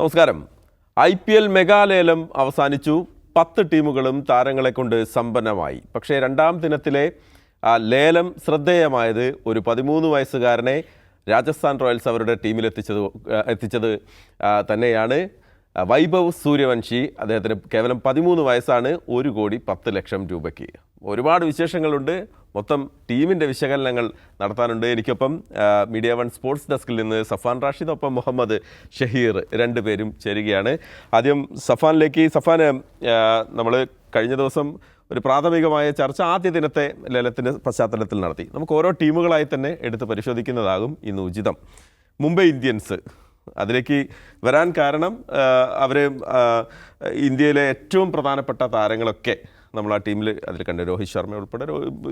നമസ്കാരം. I P L മെഗാലേലം അവസാനിച്ചു. പത്ത് ടീമുകളും താരങ്ങളെ കൊണ്ട് സമ്പന്നമായി. പക്ഷേ രണ്ടാം ദിനത്തിലെ ലേലം ശ്രദ്ധേയമായത് ഒരു പതിമൂന്ന് വയസ്സുകാരനെ രാജസ്ഥാൻ റോയൽസ് അവരുടെ ടീമിലെത്തിച്ചത് എത്തിച്ചത് തന്നെയാണ്. വൈഭവ് സൂര്യവംശി അദ്ദേഹത്തിന് കേവലം പതിമൂന്ന് വയസ്സാണ് ഒരു കോടി പത്ത് ലക്ഷം രൂപയ്ക്ക്. ഒരുപാട് വിശേഷങ്ങളുണ്ട്. മൊത്തം ടീമിന്റെ വിശകലനങ്ങൾ നടത്താനുണ്ട്. എനിക്കൊപ്പം മീഡിയ വൺ സ്പോർട്സ് ഡെസ്കിൽ നിന്ന് സഫാൻ റാഷിദ് ഒപ്പം മുഹമ്മദ് ഷഹീർ രണ്ടുപേരും ചേരുകയാണ്. ആദ്യം സഫാനിലേക്ക്. സഫാൻ നമ്മൾ കഴിഞ്ഞ ദിവസം ഒരു പ്രാഥമികമായ ചർച്ച ആദ്യ ദിനത്തെ ലേലത്തിന്റെ പശ്ചാത്തലത്തിൽ നടത്തി. നമുക്ക് ഓരോ ടീമുകളായി തന്നെ എടുത്ത് പരിശോധിക്കുന്നതാകും ഇന്ന് ഉചിതം. മുംബൈ ഇന്ത്യൻസ് അതിലേക്ക് വരാൻ കാരണം അവർ ഇന്ത്യയിലെ ഏറ്റവും പ്രധാനപ്പെട്ട താരങ്ങളൊക്കെ നമ്മൾ ആ ടീമിൽ അതിൽ കണ്ട് രോഹിത് ശർമ്മ ഉൾപ്പെടെ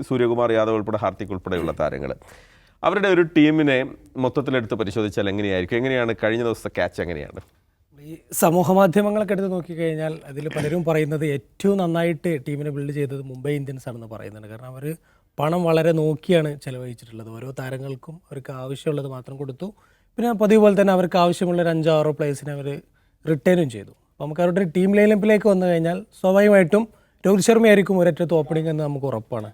സൂര്യകുമാർ യാദവ് ഉൾപ്പെടെ ഹാർദിക് ഉൾപ്പെടെയുള്ള താരങ്ങൾ അവരുടെ ഒരു ടീമിനെ മൊത്തത്തിലെടുത്ത് പരിശോധിച്ചാൽ എങ്ങനെയായിരിക്കും? എങ്ങനെയാണ് കഴിഞ്ഞ ദിവസത്തെ ക്യാച്ച് എങ്ങനെയാണ്? ഈ സമൂഹ മാധ്യമങ്ങളൊക്കെ എടുത്ത് നോക്കിക്കഴിഞ്ഞാൽ അതിൽ പലരും പറയുന്നത് ഏറ്റവും നന്നായിട്ട് ടീമിനെ ബിൽഡ് ചെയ്തത് മുംബൈ ഇന്ത്യൻസ് ആണെന്ന് പറയുന്നുണ്ട്. കാരണം അവർ പണം വളരെ നോക്കിയാണ് ചിലവഴിച്ചിട്ടുള്ളത്. ഓരോ താരങ്ങൾക്കും അവർക്ക് ആവശ്യമുള്ളത് മാത്രം കൊടുത്തു. പിന്നെ പതിവ് പോലെ തന്നെ അവർക്ക് ആവശ്യമുള്ള ഒരു അഞ്ചോ ആറോ പ്ലേയേഴ്സിനെ അവർ റിട്ടേണും ചെയ്തു. അപ്പോൾ നമുക്ക് അവരുടെ ടീം ലൈനപ്പിലേക്ക് വന്നു കഴിഞ്ഞാൽ സ്വാഭാവികമായിട്ടും രോഹിത് ശർമ്മയായിരിക്കും ഒരറ്റത്ത് ഓപ്പണിംഗ് എന്ന് നമുക്ക് ഉറപ്പാണ്.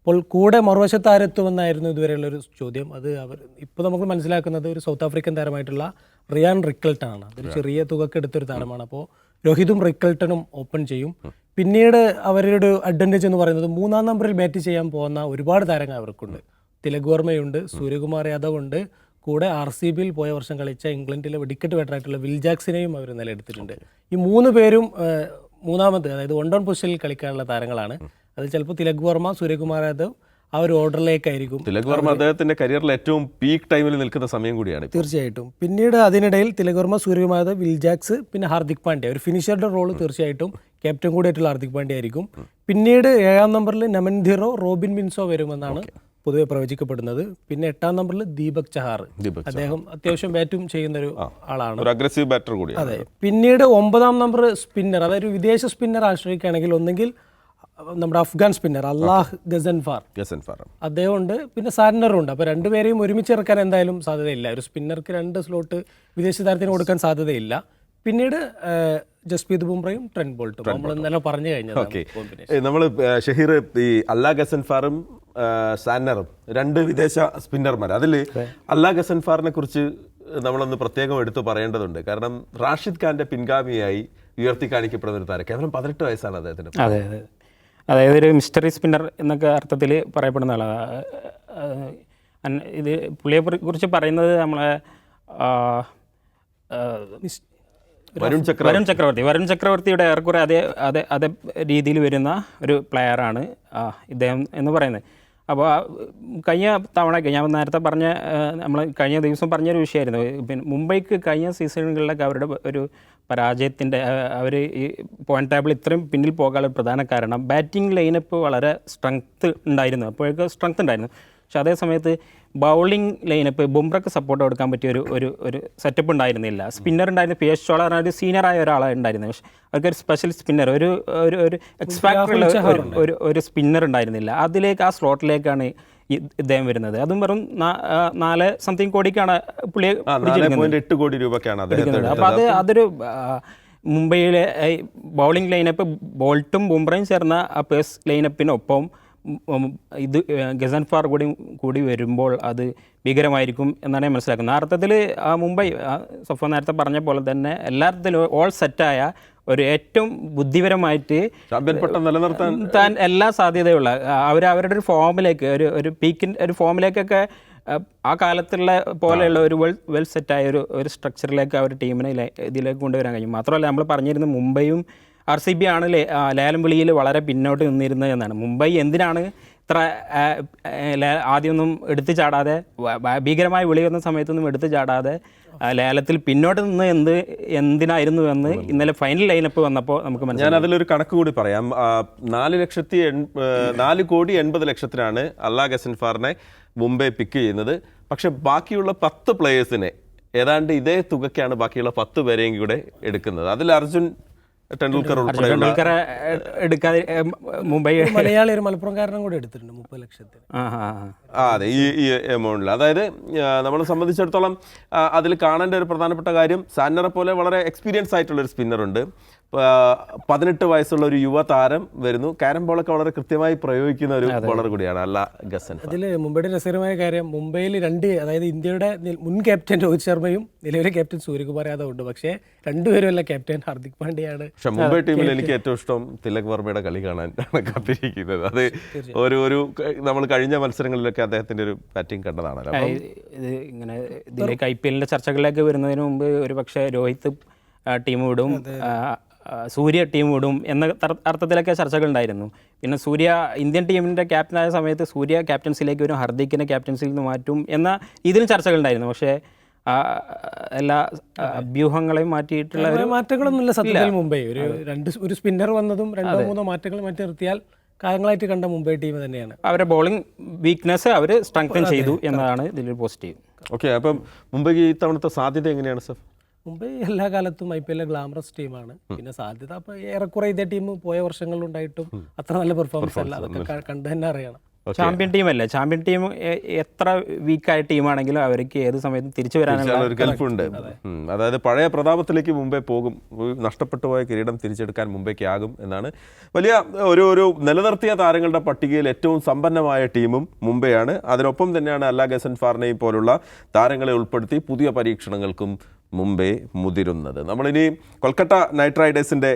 അപ്പോൾ കൂടെ മറുവശത്ത് ആരെത്തുമെന്നായിരുന്നു ഇതുവരെയുള്ളൊരു ചോദ്യം. അത് അവർ ഇപ്പോൾ നമുക്ക് മനസ്സിലാക്കുന്നത് ഒരു സൗത്ത് ആഫ്രിക്കൻ താരമായിട്ടുള്ള റിയാൻ റിക്കൽട്ടാണ് അതൊരു ചെറിയ തുകക്ക് എടുത്തൊരു താരമാണ്. അപ്പോൾ രോഹിതും റിക്കൽട്ടനും ഓപ്പൺ ചെയ്യും. പിന്നീട് അവരുടെ അഡ്വാന്റേജ് എന്ന് പറയുന്നത് മൂന്നാം നമ്പറിൽ ബാറ്റ് ചെയ്യാൻ പോകുന്ന ഒരുപാട് താരങ്ങൾ അവർക്കുണ്ട്. തിലക് വർമ്മയുണ്ട് സൂര്യകുമാർ യാദവ് ഉണ്ട് കൂടെ ആർ സി ബിയിൽ പോയ വർഷം കളിച്ച ഇംഗ്ലണ്ടിലെ വെടിക്കെട്ട് വെട്ടറായിട്ടുള്ള വിൽജാക്സിനെയും അവർ എടുത്തിട്ടുണ്ട്. ഈ മൂന്ന് പേരും മൂന്നാമത് അതായത് വൺ ഡൗൺ പൊസിഷനിൽ കളിക്കാനുള്ള താരങ്ങളാണ്. അത് ചിലപ്പോൾ തിലക് വർമ്മ സൂര്യകുമാർ യാദവ് ആ ഒരു ഓർഡറിലേക്കായിരിക്കും. തിലക് വർമ്മ അദ്ദേഹത്തിന്റെ കരിയറിൽ ഏറ്റവും പീക്ക് ടൈമിൽ നിൽക്കുന്ന സമയം കൂടിയാണ്. തീർച്ചയായിട്ടും. പിന്നീട് അതിനിടയിൽ തിലക് വർമ്മ സൂര്യകുമാർ യാദവ് വിൽജാക്സ് പിന്നെ ഹാർദിക് പാണ്ഡ്യ. ഒരു ഫിനിഷറുടെ റോൾ തീർച്ചയായിട്ടും ക്യാപ്റ്റൻ കൂടിയായിട്ടുള്ള ഹാർദിക് പാണ്ഡ്യ ആയിരിക്കും. പിന്നീട് ഏഴാം നമ്പറിൽ നമൻ ധിറോ റോബിൻ മിൻസോ വരുമെന്നാണ് പൊതുവെ പ്രവചിക്കപ്പെടുന്നത്. പിന്നെ എട്ടാം നമ്പറിൽ ദീപക് ചഹാർ. അദ്ദേഹം അത്യാവശ്യം ബാറ്റും ചെയ്യുന്ന ഒരു ആളാണ്. ഒരു അഗ്രസീവ് ബാറ്റർ കൂടിയാണ്. അതെ. പിന്നീട് ഒമ്പതാം നമ്പർ സ്പിന്നർ അതായത് ഒരു വിദേശ സ്പിന്നർ ആശ്രയിക്കുകയാണെങ്കിൽ ഒന്നെങ്കിൽ നമ്മുടെ അഫ്ഗാൻ സ്പിന്നർ അള്ളാഹ് ഗസൻഫാർ. ഗസൻ ഫാറം അദ്ദേഹം ഉണ്ട് പിന്നെ സാരനറും ഉണ്ട് അപ്പോൾ രണ്ടുപേരെയും ഒരുമിച്ച് ഇറക്കാൻ എന്തായാലും സാധ്യതയില്ല. ഒരു സ്പിന്നർക്ക് രണ്ട് സ്ലോട്ട് വിദേശ താരത്തിന് കൊടുക്കാൻ സാധ്യതയില്ല. പിന്നീട് ജസ്പ്രീത് ബുംറയും ട്രെൻഡ് ബോൾട്ടും. നമ്മൾ ഇന്നലെ പറഞ്ഞു കഴിഞ്ഞത് നമ്മൾ ഷഹീർ ഈ അല്ലാ ഗസൻഫാറും സാന്നറും. രണ്ട് വിദേശ സ്പിന്നർമാർ അതിൽ അല്ലാ ഗസൻഫാറിനെ കുറിച്ച് നമ്മളൊന്ന് പ്രത്യേകം എടുത്തു പറയേണ്ടതുണ്ട്. കാരണം റാഷിദ് ഖാന്റെ പിൻഗാമിയായി ഉയർത്തി കാണിക്കപ്പെടുന്ന ഒരു താരം. കേവലം പതിനെട്ട് വയസ്സാണ് അദ്ദേഹത്തിന്. അതെ അതെ. അതായത് ഒരു മിസ്റ്ററി സ്പിന്നർ എന്നൊക്കെ അർത്ഥത്തിൽ പറയപ്പെടുന്ന ആളാണ് ഇത് പുള്ളിയെ കുറിച്ച് പറയുന്നത് നമ്മളെ ആ, ആ, വരുൺ ചക്ര വരുൺ ചക്രവർത്തി. വരുൺ ചക്രവർത്തിയുടെ ഏറെക്കുറെ അതേ അതേ അതേ രീതിയിൽ വരുന്ന ഒരു പ്ലെയറാണ് ഇദ്ദേഹം എന്ന് പറയുന്നത്. അപ്പോൾ കഴിഞ്ഞ തവണയൊക്കെ ഞാൻ നേരത്തെ പറഞ്ഞ നമ്മൾ കഴിഞ്ഞ ദിവസം പറഞ്ഞൊരു വിഷയമായിരുന്നു. പിന്നെ മുംബൈക്ക് കഴിഞ്ഞ സീസണുകളിലൊക്കെ അവരുടെ ഒരു പരാജയത്തിന്റെ അവർ ഈ പോയിന്റ് ടേബിൾ ഇത്രയും പിന്നിൽ പോകാനുള്ള പ്രധാന കാരണം ബാറ്റിംഗ് ലൈനപ്പ് വളരെ സ്ട്രെങ്ത് ഉണ്ടായിരുന്നു. അപ്പോഴൊക്കെ സ്ട്രെങ്ത് ഉണ്ടായിരുന്നു. പക്ഷെ അതേ സമയത്ത് ബൗളിംഗ് ലൈനപ്പ് ബുംറക്ക് സപ്പോർട്ട് കൊടുക്കാൻ പറ്റിയ ഒരു ഒരു ഒരു സെറ്റപ്പ് ഉണ്ടായിരുന്നില്ല. സ്പിന്നർ ഉണ്ടായിരുന്നു പി എസ് ചോള പറഞ്ഞ ഒരു സീനിയറായ ഒരാളാണ് ഉണ്ടായിരുന്നത് പക്ഷെ അവർക്കൊരു സ്പെഷ്യൽ സ്പിന്നർ ഒരു ഒരു ഒരു എക്സ്പാക്ട് ഒരു ഒരു ഒരു സ്പിന്നർ ഉണ്ടായിരുന്നില്ല. അതിലേക്ക് ആ സ്ലോട്ടിലേക്കാണ് ഇദ്ദേഹം വരുന്നത്. അതും വെറും നാല് സംതിങ് കോടിക്കാണ് പുള്ളിയെ എട്ട് കോടി രൂപക്കാണ് അദ്ദേഹത്തെ അപ്പോൾ അത് അതൊരു മുംബൈയിലെ ബൗളിംഗ് ലൈനപ്പ് ബോൾട്ടും ബുംറയും ചേർന്ന ആ പേസ് ലൈനപ്പിനൊപ്പം ഉം, ഗസൻ ഇത് ഗസൻഫാർ കൂടി കൂടി വരുമ്പോൾ അത് ഭീകരമായിരിക്കും എന്നാണ് ഞാൻ മനസ്സിലാക്കുന്നത്. അർത്ഥത്തിൽ ആ മുംബൈ സഫ നേരത്തെ പറഞ്ഞ പോലെ തന്നെ എല്ലാത്തിലും ഓൾ സെറ്റായ ഒരു ഏറ്റവും ബുദ്ധിപരമായിട്ട് നിലനിർത്താൻ താൻ എല്ലാ സാധ്യതയുള്ള അവർ അവരുടെ ഒരു ഫോമിലേക്ക് ഒരു ഒരു പീക്കിൻ ഒരു ഫോമിലേക്കൊക്കെ ആ കാലത്തുള്ള പോലെയുള്ള ഒരു വെൽ വെൽ സെറ്റായ ഒരു ഒരു സ്ട്രക്ചറിലേക്ക് അവർ ടീമിനെ ഇതിലേക്ക് കൊണ്ടുവരാൻ കഴിയും. മാത്രമല്ല നമ്മൾ പറഞ്ഞിരുന്ന മുംബൈയും ആർ സി ബി ആണ് ലേലം വിളിയിൽ വളരെ പിന്നോട്ട് നിന്നിരുന്നത് എന്നാണ്. മുംബൈ എന്തിനാണ് ഇത്ര ആദ്യമൊന്നും എടുത്തു ചാടാതെ ഭീകരമായി വിളി വന്ന സമയത്തൊന്നും എടുത്തു ചാടാതെ ലേലത്തിൽ പിന്നോട്ട് നിന്ന് എന്ത് എന്തിനായിരുന്നു എന്ന് ഇന്നലെ ഫൈനൽ ലൈനപ്പ് വന്നപ്പോൾ നമുക്ക് മനസ്സിലായി. ഞാൻ അതിലൊരു കണക്ക് കൂടി പറയാം. നാല് ലക്ഷത്തി നാല് കോടി എൺപത് ലക്ഷത്തിനാണ് അല്ലാ ഗസൻഫാറിനെ മുംബൈ പിക്ക് ചെയ്യുന്നത്. പക്ഷെ ബാക്കിയുള്ള പത്ത് പ്ലേയേഴ്സിനെ ഏതാണ്ട് ഇതേ തുകയ്ക്കാണ് ബാക്കിയുള്ള പത്ത് പേരെയും കൂടെ എടുക്കുന്നത്. അതിൽ അർജുൻ ടെണ്ടുൽക്കർ ഉൾപ്പെടെയുള്ള ടെണ്ടുൽക്കറെ എടുക്കാതെ മുംബൈ മലയാളി ഒരു മലപ്പുറംകാരനും കൂടെ എടുത്തിട്ടുണ്ട് മുപ്പത് ലക്ഷത്തിന്. ആ അതെ ഈ ഈ എമൗണ്ടിൽ അതായത് നമ്മൾ നമ്മളെ സംബന്ധിച്ചിടത്തോളം അതിൽ കാണേണ്ട ഒരു പ്രധാനപ്പെട്ട കാര്യം സാന്നറെ പോലെ വളരെ എക്സ്പീരിയൻസ് ആയിട്ടുള്ള ഒരു സ്പിന്നർ ഉണ്ട്. പതിനെട്ട് വയസ്സുള്ള ഒരു യുവ താരം വരുന്നു. കാരം ബോളൊക്കെ വളരെ കൃത്യമായി പ്രയോഗിക്കുന്ന ഒരു ബോളർ കൂടിയാണ് അല്ല ഗസൻ അതിൽ മുംബൈയുടെ രസകരമായ കാര്യം മുംബൈയിൽ രണ്ട് അതായത് ഇന്ത്യയുടെ മുൻ ക്യാപ്റ്റൻ രോഹിത് ശർമ്മയും നിലവിലെ ക്യാപ്റ്റൻ സൂര്യകുമാർ യാദവ് ഉണ്ട്. പക്ഷേ രണ്ടുപേരുമല്ല ക്യാപ്റ്റൻ ഹാർദിക് പാണ്ഡ്യയാണ്. പക്ഷേ മുംബൈ ടീമിൽ എനിക്ക് ഏറ്റവും ഇഷ്ടം തിലക് വർമ്മയുടെ കളി കാണാൻ കാത്തിരിക്കുന്നത്. അത് ഒരു ഒരു നമ്മൾ കഴിഞ്ഞ മത്സരങ്ങളിലൊക്കെ അദ്ദേഹത്തിന്റെ ഒരു ബാറ്റിംഗ് കണ്ടതാണല്ലോ. ഇങ്ങനെ ഇതിലേക്ക് ഐ പി എല്ലിന്റെ ചർച്ചകളിലേക്ക് വരുന്നതിന് മുമ്പ് ഒരു പക്ഷേ രോഹിത് ടീം വിടും. സൂര്യ ടീം വിടും എന്ന അർത്ഥത്തിലൊക്കെ ചർച്ചകൾ ഉണ്ടായിരുന്നു പിന്നെ സൂര്യ ഇന്ത്യൻ ടീമിന്റെ ക്യാപ്റ്റനായ സമയത്ത് സൂര്യ ക്യാപ്റ്റൻസിലേക്ക് വരും ഹർദിക്കിനെ ക്യാപ്റ്റൻസിൽ നിന്ന് മാറ്റും എന്ന ഇതിലും ചർച്ചകൾ ഉണ്ടായിരുന്നു പക്ഷേ എല്ലാ വ്യൂഹങ്ങളെയും അഭ്യൂഹങ്ങളെയും മാറ്റിയിട്ടുള്ള ഒരു മാറ്റങ്ങളൊന്നുമില്ല സത്യത്തിൽ മുംബൈ. ഒരു രണ്ട് ഒരു സ്പിന്നർ വന്നതും രണ്ടോ മൂന്നോ മാറ്റങ്ങൾ മാറ്റി നിർത്തിയാൽ കാലങ്ങളായിട്ട് കണ്ട മുംബൈ ടീം തന്നെയാണ്. അവരുടെ ബോളിംഗ് വീക്ക്നെസ് അവർ സ്ട്രെങ്തൻ ചെയ്തു എന്നതാണ് ഇതിലൊരു പോസിറ്റീവ് ഓക്കെ അപ്പം മുംബൈക്ക് ഈ തവണത്തെ സാധ്യത എങ്ങനെയാണ് സർ? മുംബൈ എല്ലാ കാലത്തും ഐ പി എല്ലിലെ ഗ്ലാമറസ് ടീമാണ് പിന്നെ സാധ്യത അപ്പൊ ഏറെക്കുറെ ഇതേ ടീം പോയ വർഷങ്ങളിലുണ്ടായിട്ടും അത്ര നല്ല പെർഫോമൻസ് അല്ല. അതൊക്കെ കണ്ടു തന്നെ അറിയണം. ചാമ്പ്യൻ ടീം അല്ലേ? ചാമ്പ്യൻ ടീം എത്ര വീക്കായ ടീമാണെങ്കിലും അവർക്ക് ഏത് സമയത്തും തിരിച്ചു വരാനുള്ള ഒരു അതായത് പഴയ പ്രതാപത്തിലേക്ക് മുംബൈ പോകും. നഷ്ടപ്പെട്ടു പോയ കിരീടം തിരിച്ചെടുക്കാൻ മുംബൈക്കാകും എന്നാണ്. വലിയ ഒരു ഒരു നിലനിർത്തിയ താരങ്ങളുടെ പട്ടികയിൽ ഏറ്റവും സമ്പന്നമായ ടീമും മുംബൈയാണ് അതിനൊപ്പം തന്നെയാണ് അല്ലാ ഗസൻ ഫാറിനെയും പോലുള്ള താരങ്ങളെ ഉൾപ്പെടുത്തി പുതിയ പരീക്ഷണങ്ങൾക്കും മുംബൈ മുതിരുന്നത്. നമ്മളിനി കൊൽക്കട്ട നൈറ്റ് റൈഡേഴ്സിന്റെ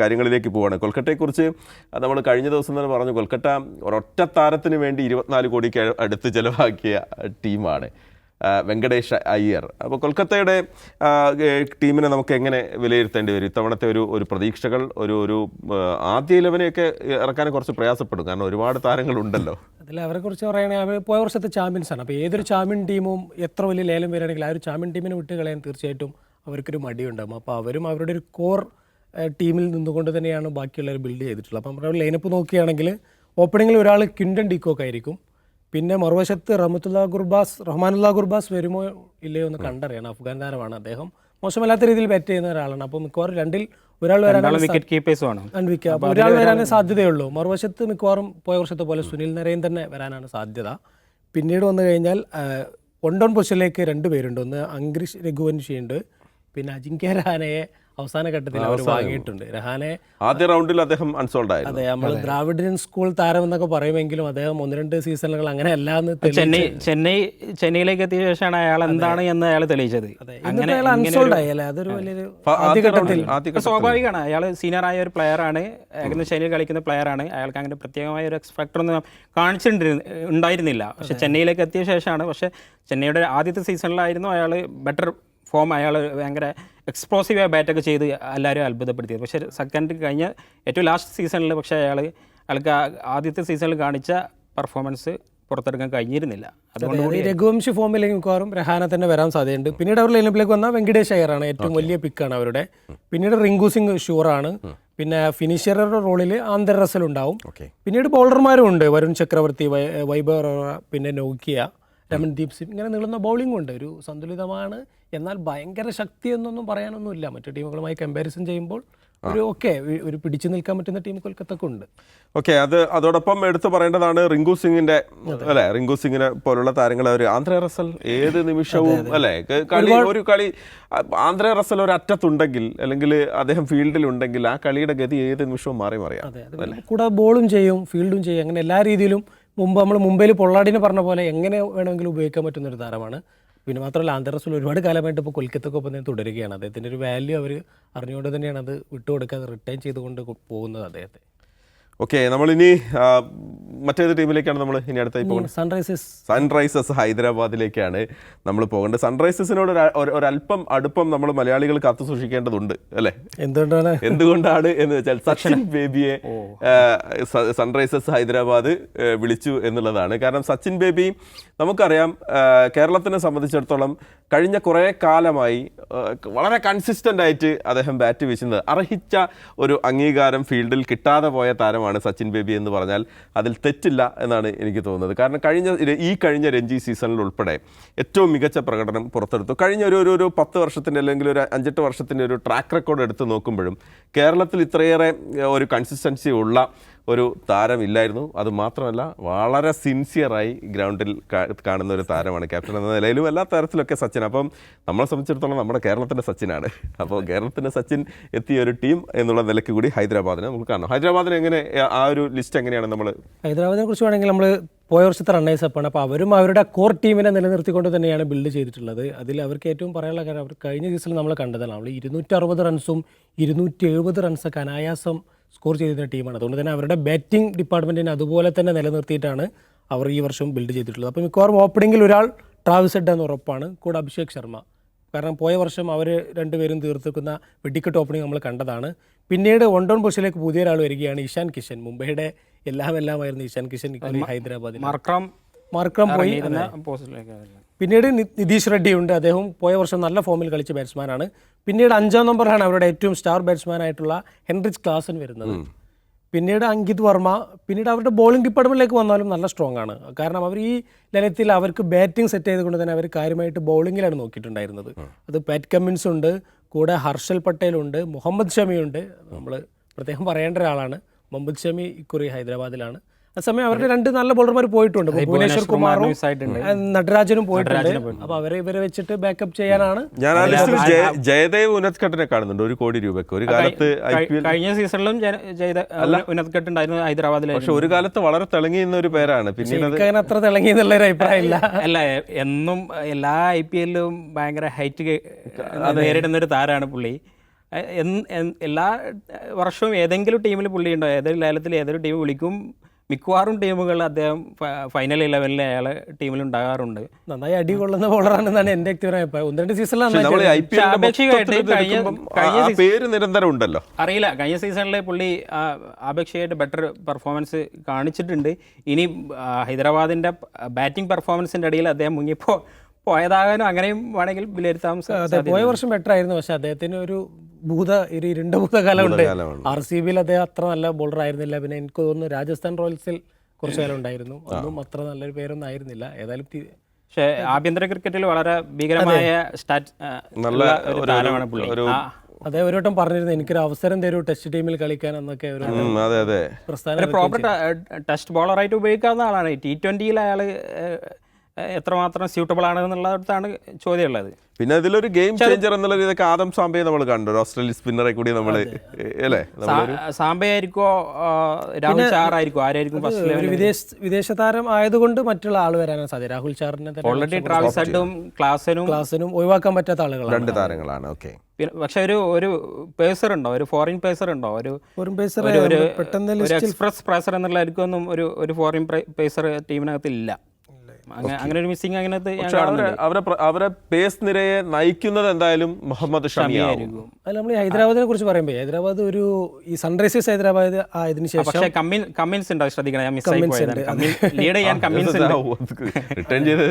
കാര്യങ്ങളിലേക്ക് പോവുകയാണ് കൊൽക്കത്തയെക്കുറിച്ച് നമ്മൾ കഴിഞ്ഞ ദിവസം തന്നെ പറഞ്ഞു കൊൽക്കത്ത ഒരൊറ്റ താരത്തിന് വേണ്ടി ഇരുപത്തിനാല് കോടിക്ക് അടുത്ത് ചിലവാക്കിയ ടീമാണ്. വെങ്കടേഷ് അയ്യർ. അപ്പോൾ കൊൽക്കത്തയുടെ ടീമിനെ നമുക്ക് എങ്ങനെ വിലയിരുത്തേണ്ടി വരും? ഇത്തവണത്തെ ഒരു ഒരു പ്രതീക്ഷകൾ ഒരു ഒരു ആദ്യ ഇലവനെയൊക്കെ ഇറക്കാൻ കുറച്ച് പ്രയാസപ്പെടും. കാരണം ഒരുപാട് താരങ്ങളുണ്ടല്ലോ. അതിൽ അവരെ കുറിച്ച് പറയുകയാണെങ്കിൽ അവർ പോയ വർഷത്തെ ചാമ്പ്യൻസ് ആണ്. അപ്പോൾ ഏതൊരു ചാമ്പ്യൻ ടീമും എത്ര വലിയ ലേലം വരികയാണെങ്കിൽ ആ ഒരു ചാമ്പ്യൻ ടീമിനെ വിട്ട് കളയാൻ തീർച്ചയായിട്ടും അവർക്കൊരു മടിയുണ്ടാകും അപ്പോൾ അവരും അവരുടെ ഒരു കോർ ടീമിൽ നിന്നുകൊണ്ട് തന്നെയാണ് ബാക്കിയുള്ളവർ ബിൽഡ് ചെയ്തിട്ടുള്ളത്. അപ്പം അവരുടെ ലൈനപ്പ് നോക്കുകയാണെങ്കിൽ ഓപ്പണിങ്ങിൽ ഒരാൾ കിൻഡൻ ഡിക്കോക്ക് ആയിരിക്കും. പിന്നെ മറുവശത്ത് റഹ്മത്തുല്ലാ ഗുർബാസ് റഹ്മാനുല്ലാ ഗുർബാസ് വരുമോ ഇല്ലയോ എന്ന് കണ്ടറിയണം. അഫ്ഗാൻ താരമാണ് അദ്ദേഹം. മോശമല്ലാത്ത രീതിയിൽ ബാറ്റ് ചെയ്യുന്ന ഒരാളാണ്. അപ്പോൾ മിക്കവാറും രണ്ടിൽ ഒരാൾ വരാനാണ് വിക്കറ്റ് രണ്ട് ഒരാൾ വരാനേ സാധ്യതയുള്ളൂ. മറുവശത്ത് മിക്കവാറും പോയ വർഷത്തെ പോലെ സുനിൽ നരേൻ തന്നെ വരാനാണ് സാധ്യത. പിന്നീട് വന്നു കഴിഞ്ഞാൽ വൺ ഡൗൺ പൊസിഷനിലേക്ക് രണ്ട് പേരുണ്ട്. ഒന്ന് അങ്കരിഷ് രഘുവൻഷിയുണ്ട്. പിന്നെ അജിങ്ക്യ രഹാനയെ അവസാന ഘട്ടത്തിൽ അവർ വാങ്ങിയിട്ടുണ്ട്. രഹാനെ ആദ്യ റൗണ്ടിൽ അദ്ദേഹം അൺസോൾഡ് ആയിരുന്നു. അതെ നമ്മൾ ദ്രാവിഡിയൻ സ്കൂൾ താരം എന്നൊക്കെ പറയുമെങ്കിലും അദ്ദേഹം ഒന്ന് രണ്ട് സീസണുകൾ അങ്ങനെ അല്ല എന്ന് ചെന്നൈ ചെന്നൈ ചെന്നൈയിലേക്ക് എത്തിയ ശേഷമാണ് അയാൾ എന്താണ് എന്ന് അയാൾ തെളിയിച്ചത്. അയാൾ അൺസോൾഡ് ആയി അല്ലേ? അതൊരു വലിയൊരു ആദ്യ ഘട്ടത്തിൽ. സ്വാഭാവികമാണ് അയാൾ സീനിയർ ആയ ഒരു പ്ലെയർ ആണ്. ഏകദേശം ചെന്നൈയിൽ കളിക്കുന്ന പ്ലെയർ ആണ്. അയാൾക്ക് അങ്ങനെ പ്രത്യേകമായ ഒരു എക്സ്പെക്ടർ ഒന്നും കാണിച്ചിട്ടുണ്ട് ഉണ്ടായിരുന്നില്ല. പക്ഷെ ചെന്നൈയിലേക്ക് എത്തിയ ശേഷമാണ്. പക്ഷെ ചെന്നൈയുടെ ആദ്യത്തെ സീസണിലായിരുന്നു അയാൾ ബെറ്റർ ഫോം അയാൾ ഭയങ്കര എക്സ്പ്ലോസീവായ ബാറ്റൊക്കെ ചെയ്ത് എല്ലാവരും അത്ഭുതപ്പെടുത്തിയത്. പക്ഷേ സെക്കൻഡ് കഴിഞ്ഞ ഏറ്റവും ലാസ്റ്റ് സീസണിൽ പക്ഷേ അയാൾ അയാൾക്ക് ആദ്യത്തെ സീസണിൽ കാണിച്ച പെർഫോമൻസ് പുറത്തെടുക്കാൻ കഴിഞ്ഞിരുന്നില്ല. അതുകൊണ്ട് രഘുവംശി ഫോമിലേക്ക് മിക്കവാറും രഹാന തന്നെ വരാൻ സാധ്യതയുണ്ട്. പിന്നീട് അവർ ലൈനപ്പിലേക്ക് വന്ന വെങ്കടേഷ് അയ്യറാണ് ഏറ്റവും വലിയ പിക്കാണ് അവരുടെ. പിന്നീട് റിങ്കു സിംഗ് ഷൂറാണ് പിന്നെ ഫിനിഷറുടെ റോളിൽ ആന്തർ റസൽ ഉണ്ടാവും. പിന്നീട് ബൗളർമാരും ഉണ്ട്. വരുൺ ചക്രവർത്തി വൈഭവ പിന്നെ നോക്കിയ രമൺദീപ് സിംഗ്. ഇങ്ങനെ നീളുന്ന ബൗളിംഗ് ഉണ്ട്. ഒരു സന്തുലിതമാണ് എന്നാൽ ഭയങ്കര ശക്തി എന്നൊന്നും പറയാനൊന്നുമില്ല. മറ്റു ടീമുകളുമായി കമ്പാരിസൺ ചെയ്യുമ്പോൾ ഒരു ഓക്കെ ഒരു പിടിച്ചു നിൽക്കാൻ പറ്റുന്ന ടീം കൊൽക്കത്തക്കുണ്ട് ഓക്കെ അത് അതോടൊപ്പം എടുത്തു പറയേണ്ടതാണ് റിങ്കു സിംഗിന്റെ അല്ലെ? റിങ്കു സിംഗിനെ പോലുള്ള താരങ്ങൾ ഒരു ആന്ധ്ര റസൽ ഏത് നിമിഷവും അല്ലെ? കളി ഒരു കളി ആന്ധ്ര റസൽ ഒരു അറ്റത്തുണ്ടെങ്കിൽ അല്ലെങ്കിൽ അദ്ദേഹം ഫീൽഡിൽ ഉണ്ടെങ്കിൽ ആ കളിയുടെ ഗതി ഏത് നിമിഷവും മാറി മറിയാം. കൂടാതെ ബോളും ചെയ്യും ഫീൽഡും ചെയ്യും അങ്ങനെ എല്ലാ രീതിയിലും മുമ്പ് നമ്മൾ മുംബൈയിൽ പൊള്ളാടിനെ പറഞ്ഞ പോലെ എങ്ങനെ വേണമെങ്കിലും ഉപയോഗിക്കാൻ പറ്റുന്ന ഒരു താരമാണ്. പിന്നെ മാത്രമല്ല ആന്ധ്ര റസൂൽ ഒരുപാട് കാലമായിട്ട് ഇപ്പോൾ കൊൽക്കത്തക്കൊപ്പം തന്നെ തുടരുകയാണ്. അദ്ദേഹത്തിന്റെ ഒരു വാല്യൂ അവർ അറിഞ്ഞുകൊണ്ട് തന്നെയാണ് അത് വിട്ടുകൊടുക്കാതെ റിട്ടേൺ ചെയ്തുകൊണ്ട് പോകുന്നത് അദ്ദേഹത്തെ. ഓക്കെ നമ്മളിനി മറ്റേത് ടീമിലേക്കാണ് നമ്മൾ ഇനി അടുത്തായി പോകുന്നത് സൺറൈസേഴ്സ് സൺറൈസേഴ്സ് ഹൈദരാബാദിലേക്കാണ് നമ്മൾ പോകേണ്ടത്. സൺറൈസേഴ്സിനോട് ഒരു- ഒരു- ഒരല്പം അടുപ്പം നമ്മൾ മലയാളികൾ കാത്തു സൂക്ഷിക്കേണ്ടതുണ്ട് അല്ലേ? എന്തുകൊണ്ടാണ്? എന്തുകൊണ്ടാണ് എന്ന് വെച്ചാൽ സച്ചിൻ ബേബിയെ സൺറൈസേഴ്സ് ഹൈദരാബാദ് വിളിച്ചു എന്നുള്ളതാണ്. കാരണം സച്ചിൻ ബേബി നമുക്കറിയാം കേരളത്തിനെ സംബന്ധിച്ചിടത്തോളം കഴിഞ്ഞ കുറേ കാലമായി വളരെ കൺസിസ്റ്റന്റ് ആയിട്ട് അദ്ദേഹം ബാറ്റ് വീശുന്നത് അർഹിച്ച ഒരു അംഗീകാരം ഫീൽഡിൽ കിട്ടാതെ പോയ താരമാണ് താരമാണ് സച്ചിൻ ബേബി എന്ന് പറഞ്ഞാൽ അതിൽ തെറ്റില്ല എന്നാണ് എനിക്ക് തോന്നുന്നത്. കാരണം കഴിഞ്ഞ ഈ കഴിഞ്ഞ രഞ്ജി സീസണിൽ ഉൾപ്പെടെ ഏറ്റവും മികച്ച പ്രകടനം പുറത്തെടുത്തു. കഴിഞ്ഞ ഒരു ഒരു ഒരു പത്ത് വർഷത്തിന്റെ അല്ലെങ്കിൽ ഒരു അഞ്ചെട്ട് വർഷത്തിന്റെ ഒരു ട്രാക്ക് റെക്കോർഡ് എടുത്ത് നോക്കുമ്പോഴും കേരളത്തിൽ ഇത്രയേറെ ഒരു കൺസിസ്റ്റൻസി ഉള്ള ഒരു താരമില്ലായിരുന്നു. അത് മാത്രമല്ല വളരെ സിൻസിയറായി ഗ്രൗണ്ടിൽ കാണുന്ന ഒരു താരമാണ് ക്യാപ്റ്റൻ എന്ന നിലയിലും എല്ലാ തരത്തിലൊക്കെ സച്ചിൻ. അപ്പം നമ്മളെ സംബന്ധിച്ചിടത്തോളം നമ്മുടെ കേരളത്തിന്റെ സച്ചിനാണ്. അപ്പോൾ കേരളത്തിന്റെ സച്ചിൻ എത്തിയ ഒരു ടീം എന്നുള്ള നിലയ്ക്ക് കൂടി ഹൈദരാബാദിനെ നമുക്ക് കാണണം ഹൈദരാബാദിന് എങ്ങനെ ആ ഒരു ലിസ്റ്റ് എങ്ങനെയാണ് നമ്മൾ ഹൈദരാബാദിനെ കുറിച്ച് വേണമെങ്കിൽ നമ്മൾ പോയ വർഷത്തെ റണ്ണേഴ്സ് അപ്പാണ് അപ്പോൾ അവരും അവരുടെ കോർ ടീമിനെ നിലനിർത്തിക്കൊണ്ട് തന്നെയാണ് ബിൽഡ് ചെയ്തിട്ടുള്ളത്. അതിൽ അവർക്ക് ഏറ്റവും പറയാനുള്ള കാര്യം അവർ കഴിഞ്ഞ സീസണിൽ നമ്മൾ കണ്ടതാണ്. നമ്മൾ ഇരുന്നൂറ്റി അറുപത് റൺസും ഇരുന്നൂറ്റി എഴുപത് റൺസൊക്കെ അനായാസം സ്കോർ ചെയ്തിരുന്ന ടീമാണ്. അതുകൊണ്ട് തന്നെ അവരുടെ ബാറ്റിംഗ് ഡിപ്പാർട്ട്മെന്റിനെ അതുപോലെ തന്നെ നിലനിർത്തിയിട്ടാണ് അവർ ഈ വർഷം ബിൽഡ് ചെയ്തിട്ടുള്ളത്. അപ്പോൾ മിക്കവാറും ഓപ്പണിങ്ങിൽ ഒരാൾ ട്രാവിസ് ഹെഡ് എന്ന് ഉറപ്പാണ്. കൂടെ അഭിഷേക് ശർമ്മ. കാരണം പോയ വർഷം അവർ രണ്ടുപേരും തീർത്തിക്കുന്ന വെടിക്കെട്ട് ഓപ്പണിംഗ് നമ്മൾ കണ്ടതാണ്. പിന്നീട് വൺ ഡൗൺ പൊസിഷനിലേക്ക് പുതിയ ഒരാൾ വരികയാണ് ഇഷാൻ കിഷൻ. മുംബൈയുടെ എല്ലാം എല്ലാമായിരുന്നു ഇഷാൻ കിഷൻ ഹൈദരാബാദിൽ. മാർക്രം മാർക്രം പോയി. പോസ്റ്റിലേക്ക് പിന്നീട് നിതീഷ് റെഡ്ഡി ഉണ്ട് അദ്ദേഹം പോയ വർഷം നല്ല ഫോമിൽ കളിച്ച ബാറ്റ്സ്മാനാണ് പിന്നീട് അഞ്ചാം നമ്പറാണ് അവരുടെ ഏറ്റവും സ്റ്റാർ ബാറ്റ്സ്മാൻ ആയിട്ടുള്ള ഹെൻറിച്ച് ക്ലാസൻ വരുന്നത്. പിന്നീട് അങ്കിത് വർമ്മ പിന്നീട് അവരുടെ ബോളിംഗ് ഡിപ്പാർട്ട്മെന്റിലേക്ക് വന്നാലും നല്ല സ്ട്രോങ് ആണ്. കാരണം അവർ ഈ ലലത്തിൽ അവർക്ക് ബാറ്റിംഗ് സെറ്റ് ചെയ്തുകൊണ്ട് തന്നെ അവർ കാര്യമായിട്ട് ബോളിങ്ങിലാണ് നോക്കിയിട്ടുണ്ടായിരുന്നത്. അത് പാറ്റ് കമ്മിൻസ് ഉണ്ട് കൂടെ ഹർഷൽ പട്ടേലുണ്ട് മുഹമ്മദ് ഷമിയുണ്ട് നമ്മൾ പ്രത്യേകം പറയേണ്ട ഒരാളാണ്. മുഹമ്മദ് ഷമി ഇക്കുറി ഹൈദരാബാദിലാണ്. അതേസമയം അവരുടെ രണ്ട് നല്ല ബോളർമാർ പോയിട്ടുണ്ട്. ഭുവനേശ്വർ കുമാറും നടരാജനും പോയിട്ടുണ്ട്. അപ്പൊ അവരെ ഇവരെ വെച്ചിട്ട് ബാക്കപ്പ് ചെയ്യാനാണ് ഞാൻ ജയദേവ് ഉനത്കട്ടിനെ കാണുന്നുണ്ട്. ഒരു കോടി രൂപയ്ക്ക്. ഒരു കാലത്ത് കഴിഞ്ഞ സീസണിലും ഉനത്കട്ട് ഉണ്ടായിരുന്നു ഹൈദരാബാദിലെ പക്ഷെ ഒരു കാലത്ത് വളരെ തിളങ്ങി നിന്ന ഒരു പേരാണ്. അങ്ങനെ അത്ര തിളങ്ങി എന്നുള്ള ഒരു അഭിപ്രായം ഇല്ല. അല്ല എന്നും എല്ലാ ഐ പി എല്ലിലും ഭയങ്കര ഹൈറ്റ് നേരിടുന്ന ഒരു താരമാണ് പുള്ളി. എല്ലാ വർഷവും ഏതെങ്കിലും ടീമിൽ പുള്ളി ഉണ്ടോ? ഏതൊരു ലേലത്തിൽ ഏതൊരു ടീം വിളിക്കും? മിക്കവാറും ടീമുകൾ അദ്ദേഹം ഫൈനൽ ഇലവനിൽ അയാളെ ടീമിൽ ഉണ്ടാകാറുണ്ട്. നന്നായി അടി കൊള്ളുന്ന ബോളറാണെന്നാണ് എന്റെ വ്യക്തിപരമായ അഭിപ്രായം. ഒന്ന് രണ്ട് സീസണിലാണ് നമ്മൾ ഐ പി കഴിഞ്ഞ- കഴിഞ്ഞ ആ പേര് നിരന്തരം ഉണ്ടല്ലോ. അറിയില്ല. കഴിഞ്ഞ സീസണിലെ പുള്ളി ആപേക്ഷികമായിട്ട് അപേക്ഷയായിട്ട് ബെറ്റർ പെർഫോമൻസ് കാണിച്ചിട്ടുണ്ട്. ഇനി ഹൈദരാബാദിന്റെ ബാറ്റിംഗ് പെർഫോമൻസിന്റെ ഇടയിൽ അദ്ദേഹം മുങ്ങിപ്പോ പോയതാകാനും അങ്ങനെയും വേണമെങ്കിൽ വിലയിരുത്താൻ സ- പോയ വർഷം ബെറ്റർ ആയിരുന്നു. പക്ഷെ അദ്ദേഹത്തിന് ഒരു ഭൂത ഒരു ഇരുണ്ട ഭൂതകാലമുണ്ട്. ആർ സി ബിയിൽ അദ്ദേഹം അത്ര നല്ല ബോളർ ആയിരുന്നില്ല. പിന്നെ എനിക്ക് തോന്നുന്നു രാജസ്ഥാൻ റോയൽസിൽ കുറച്ചു കാലം ഉണ്ടായിരുന്നു. ഒന്നും അത്ര നല്ലൊരു പേരൊന്നും ആയിരുന്നില്ല. ഏതായാലും പക്ഷേ ആഭ്യന്തര ക്രിക്കറ്റിൽ വളരെ ഭീകരമായ സ്റ്റാറ്റ് നല്ല ഒരു താരമാണ് പുള്ളി. അതേ ഒരു വട്ടം പറഞ്ഞിരുന്നു എനിക്കൊരു അവസരം തരൂ ടെസ്റ്റ് ടീമിൽ കളിക്കാൻ എന്നൊക്കെ ഒരു അതെ അതെ. പ്രോപ്പർ ടെസ്റ്റ് ബോളറായിട്ട് ഉപയോഗിക്കാവുന്ന ആളാണ്. ടി ട്വന്റിയിൽ അയാൾ എത്രമാത്രം സ്യൂട്ടബിൾ ആണ് എന്നുള്ളടത്താണ് ചോദ്യമുള്ളത്. പിന്നെ ഇതിലൊരു ഗെയിം ചേഞ്ചർ എന്നുള്ള രീതിക്ക് ആദം സാമ്പയെ നമ്മൾ കണ്ടു. ഒരു ഓസ്ട്രേലിയൻ സ്പിന്നറെ കൂടി നമ്മൾ അല്ലേ? സാമ്പയായിരിക്കോ രാഹുൽ ചാർ ആയിരിക്കോ? ആരായിരിക്കും ഫസ്റ്റ് ഒരു വിദേശ വിദേശ താരം ആയതുകൊണ്ട് മറ്റുള്ള ആൾ വരാനാണ് സാധ്യത. രാഹുൽ ചാറിനെ തന്നെ ഓൾറെഡി ട്രാവൽ ഹഡും ക്ലാസനും ക്ലാസനും ഒഴിവാക്കാൻ പറ്റാത്ത ആളുകളാണ്. രണ്ട് താരങ്ങളാണ്. ഓക്കെ പക്ഷെ ഒരു ഒരു പേസർ ഉണ്ടോ? ഒരു ഫോറിൻ പേസർ ഉണ്ടോ? ഒരു ഒരു പേസർ ഒരു എക്സ്പ്രസ് പേസർ എന്നുള്ള ഒരു ഒരു ഫോറിൻ പേസർ ടീമിനകത്ത് ഇല്ല. അങ്ങനെ ഒരു മിസ്സിംഗ് അങ്ങനത്തെ അവരെ അവരെ പേസ് നിരയെ നയിക്കുന്നത് എന്തായാലും മുഹമ്മദ് ഷമിയായിരിക്കും അല്ല നമ്മൾ ഹൈദരാബാദിനെ കുറിച്ച് പറയുമ്പോൾ ഹൈദരാബാദ് ഒരു ഈ സൺറൈസേഴ്സ് ഹൈദരാബാദ് ആയതിനു ശേഷം പക്ഷേ കമ്മിൻ കമ്മിൻസ് ഉണ്ടോ? ശ്രദ്ധിക്കണം ഞാൻ ലീഡ് ചെയ്യാൻ കമ്മിൻസ് റിട്ടേൺ ചെയ്ത്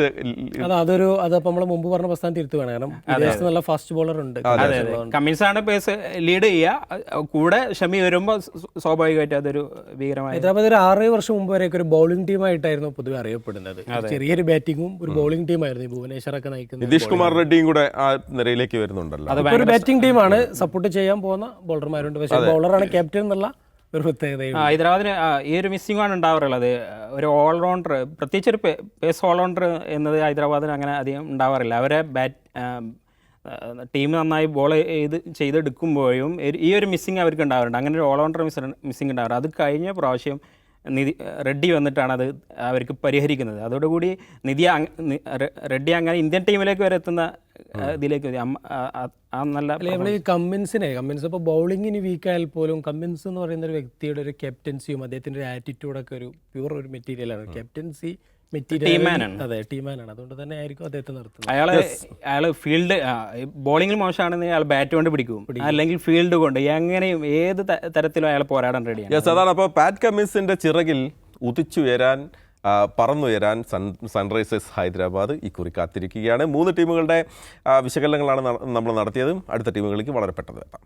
അത് അതൊരു അതപ്പോ നമ്മൾ മുമ്പ് പറഞ്ഞ പ്രസ്ഥാനം തിരുത്തു വേണം കാരണം വിദേശത്ത് നല്ല ഫാസ്റ്റ് ബോളർ ഉണ്ട്. അതെ അതെ. കമ്മിൻസ് ആണ് പേസ് ലീഡ് ചെയ്യുക. കൂടെ ഷമി വരുമ്പോൾ സ്വാഭാവികമായിട്ട് അതൊരു ഭീകരമായ ഹൈദരാബാദ് ഒരു ആറ് വർഷം മുമ്പ് വരെയൊക്കെ ഒരു ബൗളിംഗ് ടീമായിട്ടായിരുന്നു പൊതുവെ അറിയപ്പെടുന്നത്. ചെറിയൊരു ബാറ്റിങ്ങും ഒരു ബൗളിംഗ് ടീമായിരുന്നു ഈ ഭുവനേശ്വറൊക്കെ നയിക്കുന്നത്. നിതീഷ് കുമാർ റെഡ്ഡിയും കൂടെ ആ നിരയിലേക്ക് വരുന്നുണ്ടല്ലോ. അത് ഒരു ബാറ്റിംഗ് ടീമാണ് സപ്പോർട്ട് ചെയ്യാൻ പോകുന്ന ബോളർമാരുണ്ട് പക്ഷേ ബോളറാണ് ക്യാപ്റ്റൻ എന്നുള്ള ഒരു പ്രത്യേകതയും ഹൈദരാബാദിന് ഈ ഒരു മിസ്സിംഗ് ആണ് ഉണ്ടാവാറുള്ളത്. ഒരു ഓൾറൗണ്ടർ പ്രത്യേകിച്ച് ഒരു പേസ് ഓൾറൗണ്ടർ എന്നത് ഹൈദരാബാദിന് അങ്ങനെ അധികം ഉണ്ടാവാറില്ല. അവരെ ബാറ്റ് ടീം നന്നായി ബോൾ ചെയ്ത് ചെയ്തെടുക്കുമ്പോഴും ഈ ഒരു മിസ്സിംഗ് അവർക്ക് ഉണ്ടാവാറുണ്ട്. അങ്ങനെ ഒരു ഓൾറൗണ്ടർ മിസ്സിംഗ് ഉണ്ടാവാറുണ്ട് അത് കഴിഞ്ഞ പ്രാവശ്യം നിധി റെഡ്ഡി വന്നിട്ടാണ് അത് അവർക്ക് പരിഹരിക്കുന്നത്. അതോടുകൂടി നിധി റെഡ്ഡി അങ്ങനെ ഇന്ത്യൻ ടീമിലേക്ക് വരെ എത്തുന്ന ഇതിലേക്ക് ആ- നല്ല നമ്മൾ ഈ കമ്മിൻസിനെ കമ്മിൻസ് ഇപ്പോൾ ബൗളിങ്ങിന് വീക്ക് ആയാൽ പോലും കമ്മിൻസ് എന്ന് പറയുന്ന ഒരു വ്യക്തിയുടെ ഒരു ക്യാപ്റ്റൻസിയും അദ്ദേഹത്തിന്റെ ഒരു ആറ്റിറ്റ്യൂഡൊക്കെ ഒരു പ്യുവർ ഒരു മെറ്റീരിയലാണ് ക്യാപ്റ്റൻസി. അതെ ടീമാനാണ് അതുകൊണ്ട് തന്നെ ആയിരിക്കും അദ്ദേഹത്തെ നിർത്തുന്നത്. അയാൾ അയാൾ ഫീൽഡ് ബോളിംഗിൽ മോശമാണെന്ന് അയാൾ ബാറ്റ് കൊണ്ട് പിടിക്കും. അല്ലെങ്കിൽ ഫീൽഡ് കൊണ്ട്. എങ്ങനെയും ഏത് തരത്തിലും അയാൾ പോരാടാൻ റെഡിയാണ് യെസ് അതാണ്. അപ്പോൾ പാറ്റ് കമ്മിൻസിന്റെ ചിറകിൽ ഉദിച്ചുയരാൻ പറന്നുയരാൻ സൺ സൺറൈസേഴ്സ് ഹൈദരാബാദ് ഇക്കുറി കാത്തിരിക്കുകയാണ്. മൂന്ന് ടീമുകളുടെ വിശകലനങ്ങളാണ് നമ്മൾ നടത്തിയതും അടുത്ത ടീമുകളിലേക്ക് വളരെ പെട്ടെന്ന് എത്താം.